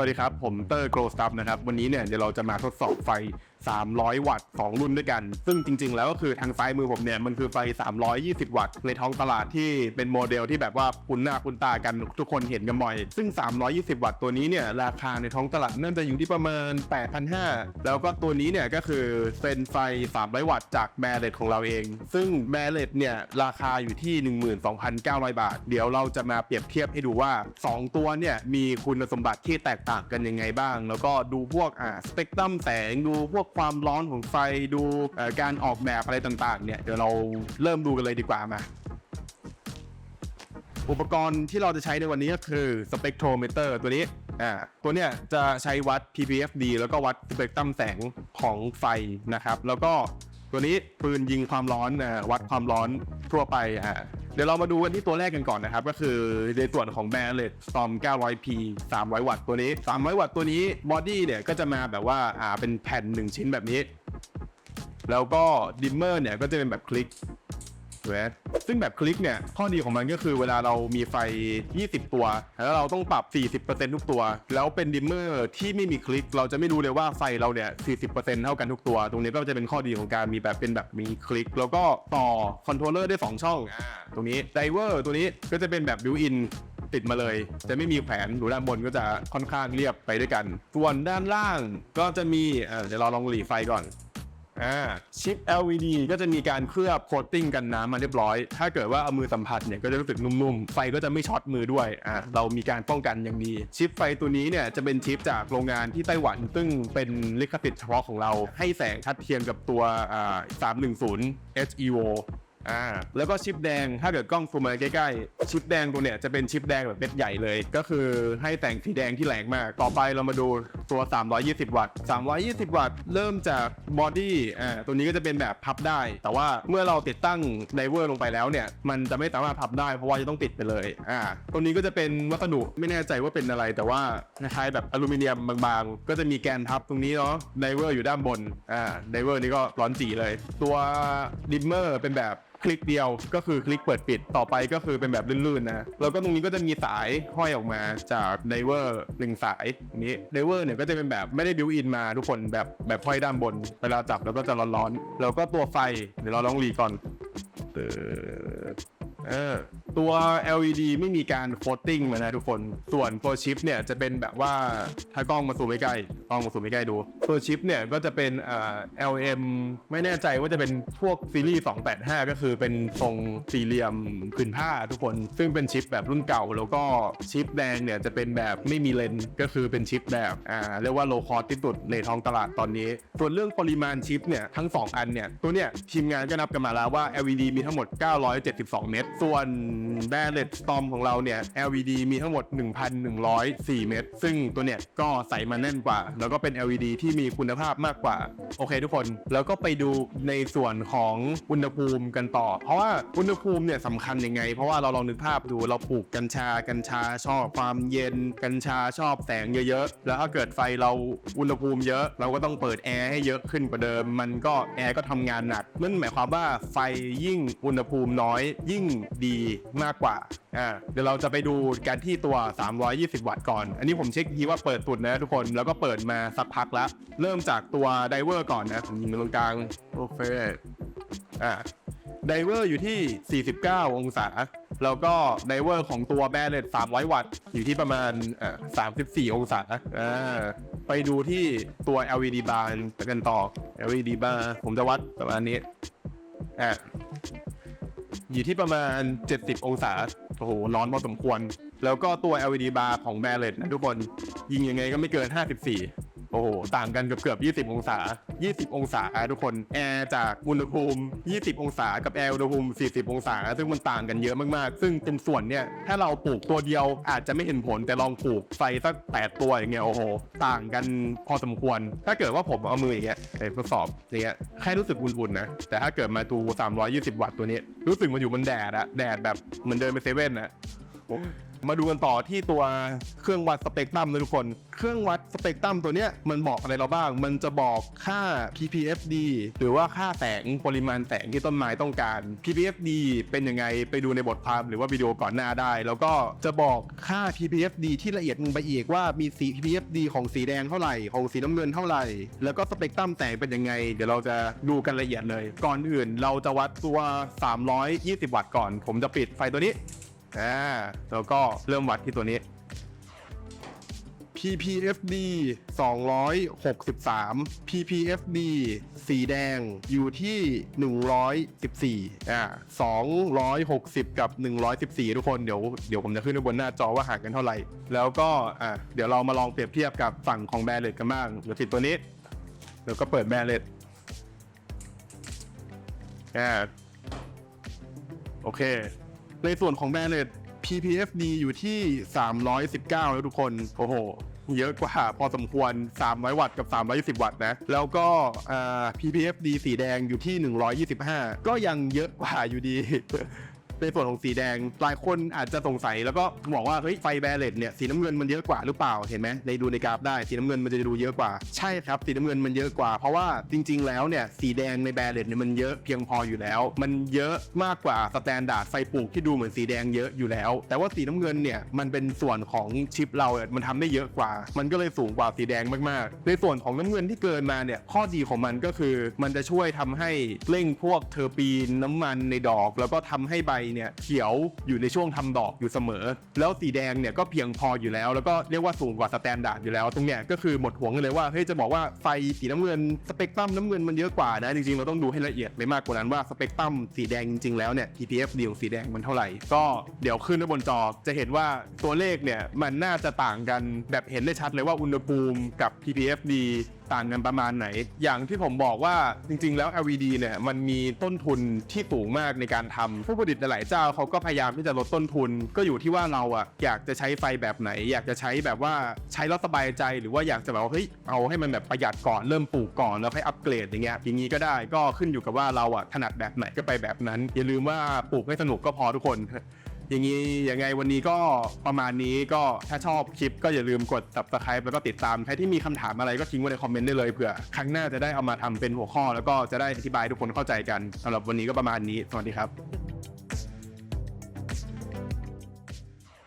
สวัสดีครับ ผมเตอร์โกลสตัฟนะครับ วันนี้เนี่ยเดี๋ยวเราจะมาทดสอบไฟ 300 วัตต์ 2 รุ่นด้วยกัน ซึ่งจริง ๆ แล้วก็คือทางซ้ายมือผมเนี่ยมันคือไฟ 320 วัตต์ ในท้องตลาดที่เป็นโมเดลที่แบบว่าคุ้นหน้าคุ้นตากันทุกคนเห็นกันบ่อย ซึ่ง 320 วัตต์ตัวนี้เนี่ยราคาในท้องตลาดน่าจะอยู่ที่ประมาณ 8,500 แล้วก็ตัวนี้เนี่ยก็คือเป็นไฟ 300 วัตต์จากแบรเลตของเราเอง ซึ่งแบรเลตเนี่ยราคาอยู่ที่ 12,900 บาท เดี๋ยวเราจะมาเปรียบเทียบให้ดูว่า 2 ตัวเนี่ยมีคุณสมบัติที่แตกต่างกันยังไงบ้าง แล้วก็ดูพวกอ่าสเปกตรัมแสงดูพวกความร้อนของไฟดูการออกแบบอะไรต่างๆเนี่ยเดี๋ยวเราเริ่มดูกันเลยดีกว่ามาอุปกรณ์ที่เราจะใช้ในวันนี้ก็คือสเปกโทรเมเตอร์ตัวนี้อ่าตัวเนี้ยจะใช้วัด ppfd แล้วก็วัดสเปกตรัมแสงของไฟนะครับ แล้วก็ ตัวนี้ปืนยิงความร้อนวัดความร้อนทั่วไปอ่าเดี๋ยวเรามาดูกันที่ตัวแรกกันก่อนนะครับ ก็คือในส่วนของแบรเลต Storm 900p 300 วัตต์ตัวนี้ 300 วัตต์ตัวนี้บอดี้เนี่ยก็จะมาแบบว่าอ่าเป็นแผ่น 1 ชิ้นแบบนี้ แล้วก็ดิมเมอร์เนี่ยก็จะเป็นแบบคลิก ถูกไหมซึ่งแบบคลิกเนี่ย ข้อดีของมันก็คือเวลาเรามีไฟ 20 ตัว แล้วเราต้องปรับ 40%ทุกตัว แล้วเป็นดิมเมอร์ที่ไม่มีคลิก เราจะไม่รู้เลยว่าไฟเราเนี่ย 40%เท่ากันทุกตัว ตรงนี้ก็จะเป็นข้อดีของการมีแบบเป็นแบบมีคลิก แล้วก็ต่อคอนโทรลเลอร์ได้ 2 ช่อง ตรงนี้ไดเวอร์ตัวนี้ก็จะเป็นแบบบิวอินติดมาเลย จะไม่มีแผนหรือด้านบนก็จะค่อนข้างเรียบไปด้วยกัน ส่วนด้านล่างก็จะมีเดี๋ยวเราลองหลีไฟก่อน อ่าชิป LED ก็จะมีการเคลือบโคตติ้งกันน้ำมาเรียบร้อย ถ้าเกิดว่าเอามือสัมผัสเนี่ยก็จะรู้สึกนุ่มๆ ไฟก็จะไม่ช็อตมือด้วยอ่าเรามีการป้องกันอย่างดีชิปไฟตัวนี้เนี่ยจะเป็นชิปจากโรงงานที่ไต้หวัน ซึ่งเป็นลิขสิทธิ์เฉพาะของเรา ให้แสงทัดเทียมกับตัวอ่า310 HEVO อ่าแล้วก็ชิปแดงถ้าเกิดกล้องซูมมาใกล้ๆ ชิปแดงตัวเนี่ยจะเป็นชิปแดงแบบเม็ดใหญ่เลย ก็คือให้แต่งสีแดงที่แรงมาก ต่อไปเรามาดูตัว 320 วัตต์ 320 วัตต์ เริ่มจากบอดี้อ่าตัวนี้ก็จะเป็นแบบพับได้ แต่ว่าเมื่อเราติดตั้งไดเวอร์ลงไปแล้วเนี่ย มันจะไม่สามารถพับได้เพราะว่าจะต้องติดไปเลยอ่าตรงนี้ก็จะเป็นวัสดุไม่แน่ใจว่าเป็นอะไร แต่ว่าคล้ายๆแบบอลูมิเนียมบางๆ ก็จะมีแกนพับตรงนี้เนาะไดเวอร์อยู่ด้านบนอ่าไดเวอร์นี่ก็ร้อนจีเลย ตัวดิมเมอร์เป็นแบบคลิกเดียวก็คือคลิกเปิดปิดต่อไปก็คือเป็นแบบลื่นๆนะแล้วก็ตรงนี้ก็จะมีสายห้อยออกมาจากไดเวอร์หนึ่งสายนนี้ไดเวอร์เนี่ยก็จะเป็นแบบไม่ได้บิวอินมาทุกคนแบบแบบห้อยด้านบนเวลาจับแล้วก็จะร้อนๆแล้วก็ตัวไฟเดี๋ยวเราลองรีก่อนเปิดเออ ตัว LED ไม่มีการโคตติ้งมานะทุกคน ส่วนตัวชิปเนี่ยจะเป็นแบบว่าถ้ากล้องมาซูมใกล้กล้องมาซูมใกล้ดู ตัวชิปเนี่ยก็จะเป็นเอ่อ LM ไม่แน่ใจว่าจะเป็นพวกซีรีส์ 285 ก็คือเป็นทรงสี่เหลี่ยมผืนผ้าทุกคน ซึ่งเป็นชิปแบบรุ่นเก่า แล้วก็ชิปแดงเนี่ยจะเป็นแบบไม่มีเลนส์ก็คือเป็นชิปแบบอ่าเรียกว่าโลคอสที่สุดในท้องตลาดตอนนี้ ส่วนเรื่องปริมาณชิปเนี่ยทั้ง 2 อันเนี่ยตัวเนี่ยทีมงานก็นับกันมาแล้วว่า LED มีทั้งหมด 972 เมตรส่วนแบรเลตสตอมของเราเนี่ย LED มีทั้งหมด 1,104 เมตรซึ่งตัวเนี่ยก็ใส่มาแน่นกว่า แล้วก็เป็น LED ที่มีคุณภาพมากกว่า โอเคทุกคน แล้วก็ไปดูในส่วนของอุณหภูมิกันต่อ เพราะว่าอุณหภูมิเนี่ยสำคัญยังไง เพราะว่าเราลองนึกภาพดูเราปลูกกัญชากัญชาชอบความเย็น กัญชาชอบแสงเยอะๆ แล้วถ้าเกิดไฟเราอุณหภูมิเยอะ เราก็ต้องเปิดแอร์ให้เยอะขึ้นกว่าเดิม มันก็แอร์ก็ทำงานหนักนั่นหมายความว่าไฟยิ่งอุณหภูมิน้อย ยิ่งดีมากกว่าอ่าเดี๋ยวเราจะไปดูการที่ตัว 320 วัตต์ก่อน อันนี้ผมเช็คทีว่าเปิดสุดนะทุกคนแล้วก็เปิดมาสักพักแล้ว เริ่มจากตัวไดเวอร์ก่อนนะผมยิงตรงกลางโอเคอ่าไดเวอร์อยู่ที่ 49 องศา แล้วก็ไดเวอร์ของตัวแบรเลต300 วัตต์ อยู่ที่ประมาณอ่อ34 องศาอ่าไปดูที่ตัว LED bar กันต่อ LED bar ผมจะวัดประมาณนี้อ่า อยู่ที่ประมาณ 70 องศา โอ้โห ร้อนพอสมควร แล้วก็ตัว LED bar ของแบรเลตนะทุกคน ยิงยังไงก็ไม่เกิน 54 โอ้โหต่างกันเกือบเกือบ20 องศา 20 องศาทุกคนแอร์จากอุณหภูมิ 20 องศากับแอร์อุณหภูมิ 40 องศา ซึ่งมันต่างกันเยอะมากๆ ซึ่งเป็นส่วนเนี่ยถ้าเราปลูกตัวเดียวอาจจะไม่เห็นผลแต่ลองปลูกไฟสัก 8 ตัวอย่างเงี้ยโอ้โห ต่างกันพอสมควร ถ้าเกิดว่าผมเอามืออย่างเงี้ยไปทดสอบอย่างเงี้ยแค่รู้สึกอุ่นๆนะแต่ถ้าเกิดมาดู 320 วัตต์ตัวนี้ รู้สึกมันอยู่บนแดดอะแดดแบบเหมือนเดินไปเซเว่นอะ มาดูกันต่อที่ตัวเครื่องวัดสเปกตรัมนะทุกคน เครื่องวัดสเปกตรัมตัวเนี้ยมันบอกอะไรเราบ้าง มันจะบอกค่า ppfd หรือว่าค่าแสงปริมาณแสงที่ต้นไม้ต้องการ ppfd เป็นยังไงไปดูในบทความหรือว่าวิดีโอก่อนหน้าได้ แล้วก็จะบอกค่า ppfd ที่ละเอียดลงไปอีกว่ามีสี ppfd ของสีแดงเท่าไหร่ของสีน้ำเงินเท่าไหร่ แล้วก็สเปกตรัมแสงเป็นยังไง เดี๋ยวเราจะดูกันละเอียดเลย ก่อนอื่นเราจะวัดตัว 320 วัตต์ก่อน ผมจะปิดไฟตัวนี้ อ่าแล้วก็เริ่มวัดที่ตัวนี้ ppfd 263 ppfd สีแดงอยู่ที่ 114อ่า260 กับ 114 ทุกคนเดี๋ยวเดี๋ยวผมจะขึ้นไว้บนหน้าจอว่าห่างกันเท่าไหร่ แล้วก็อ่าเดี๋ยวเรามาลองเปรียบเทียบกับฝั่งของแบรเลตกันบ้างเดี๋ยวติดตัวนี้ แล้วก็เปิดแบรเลตอ่าโอเค ในส่วนของแบรนด์ ppfd อยู่ที่ 319 แล้วทุกคน โอ้โห เยอะกว่าพอสมควร 300 วัตต์กับ 320 วัตต์นะ แล้วก็ ppfd สีแดงอยู่ที่ 125 ก็ยังเยอะกว่าอยู่ดี ในส่วนของสีแดงหลายคนอาจจะสงสัยแล้วก็บอกว่าเฮ้ยไฟแบรเลตเนี่ยสีน้ำเงินมันเยอะกว่าหรือเปล่าเห็นไหมในดูในกราฟได้สีน้ำเงินมันจะดูเยอะกว่าใช่ครับสีน้ำเงินมันเยอะกว่า เพราะว่าจริง ๆ แล้วเนี่ยสีแดงในแบรเลตเนี่ยมันเยอะเพียงพออยู่แล้ว มันเยอะมากกว่าสแตนดาร์ดไฟปลูกที่ดูเหมือนสีแดงเยอะอยู่แล้ว แต่ว่าสีน้ำเงินเนี่ยมันเป็นส่วนของชิปเราเนี่ยมันทำได้เยอะกว่า มันก็เลยสูงกว่าสีแดงมากๆ ในส่วนของน้ำเงินที่เกินมาเนี่ยข้อดีของมันก็คือ มันจะช่วยทำให้เร่งพวกเทอร์ปีนน้ำมันในดอก แล้วก็ทำให้ใบเนี่ยเขียวอยู่ในช่วงทำดอกอยู่เสมอ แล้วสีแดงเนี่ยก็เพียงพออยู่แล้ว แล้วก็เรียกว่าสูงกว่าสแตนดาร์ดอยู่แล้ว ตรงเนี้ยก็คือหมดห่วงกันเลยว่าเฮ้ยจะบอกว่าไฟสีน้ำเงินสเปกตรัมน้ำเงินมันเยอะกว่านะจริงๆเราต้องดูให้ละเอียดไปมากกว่านั้นว่าสเปกตรัมสีแดงจริงๆแล้วเนี่ย ppfd ของสีแดงมันเท่าไหร่ ก็เดี๋ยวขึ้นบนจอจะเห็นว่าตัวเลขเนี่ยมันน่าจะต่างกันแบบเห็นได้ชัดเลยว่าอุณหภูมิกับ ppfd ต่างกันประมาณไหน อย่างที่ผมบอกว่าจริง ๆ แล้ว LED เนี่ยมันมีต้นทุนที่สูงมากในการทำผู้ผลิตหลายๆเจ้าเขาก็พยายามที่จะลดต้นทุน ก็อยู่ที่ว่าเราอะอยากจะใช้ไฟแบบไหน อยากจะใช้แบบว่าใช้แล้วสบายใจหรือว่าอยากจะแบบว่าเฮ้ยเอาให้มันแบบประหยัดก่อนเริ่มปลูกก่อนแล้วค่อยอัปเกรดอย่างเงี้ยอย่างนี้ก็ได้ก็ขึ้นอยู่กับว่าเราอะถนัดแบบไหนก็ไปแบบนั้น อย่าลืมว่าปลูกให้สนุกก็พอทุกคน อย่างนี้ยังไงวันนี้ก็ประมาณนี้ก็ถ้าชอบคลิปก็อย่าลืมกด subscribe แล้วก็ติดตาม ใครที่มีคำถามอะไรก็ทิ้งไว้ในคอมเมนต์ได้เลยเผื่อครั้งหน้าจะได้เอามาทำเป็นหัวข้อ แล้วก็จะได้อธิบายให้ทุกคนเข้าใจกันสำหรับวันนี้ก็ประมาณนี้ สวัสดีครับ